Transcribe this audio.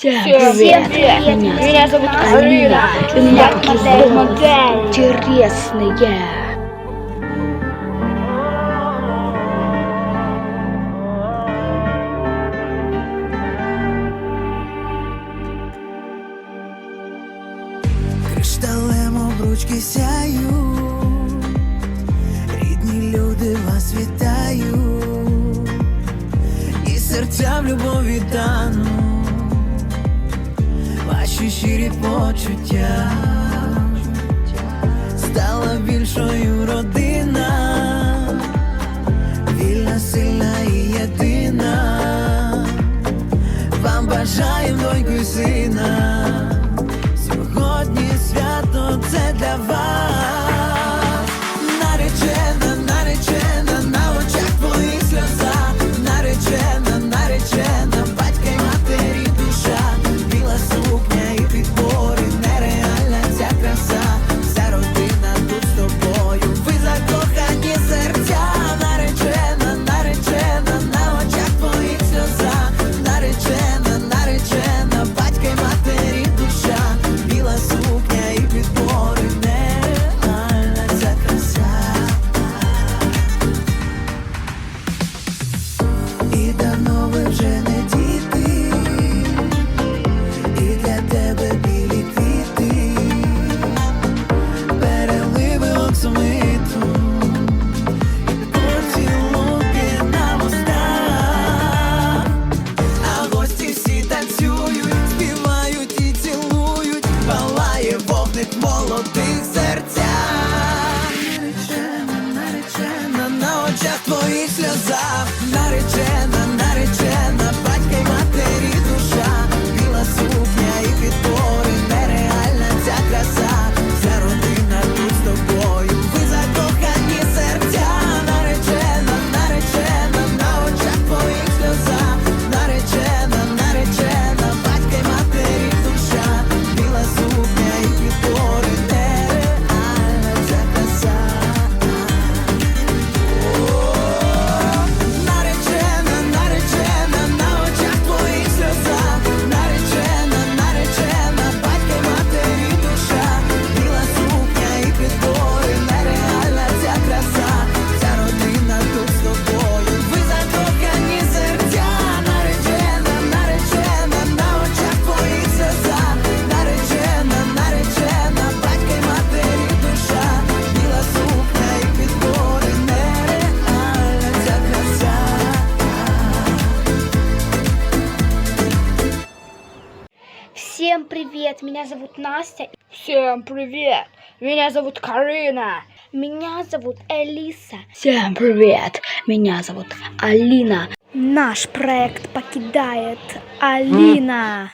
Всем привет. Всем привет. Меня, зовут Арина. Я модель. модель. Интересные. Кришталем обручки сяю, рідні люди вас вітають, і серця в любові дану наші щирі почуття, стала більшою родина, вільна, сильна і єдина, вам бажаємо доньку й сина. Всем привет, меня зовут Настя. Всем привет, меня зовут Карина. Меня зовут Элиса. Всем привет, меня зовут Алина. Наш проект покидает Алина.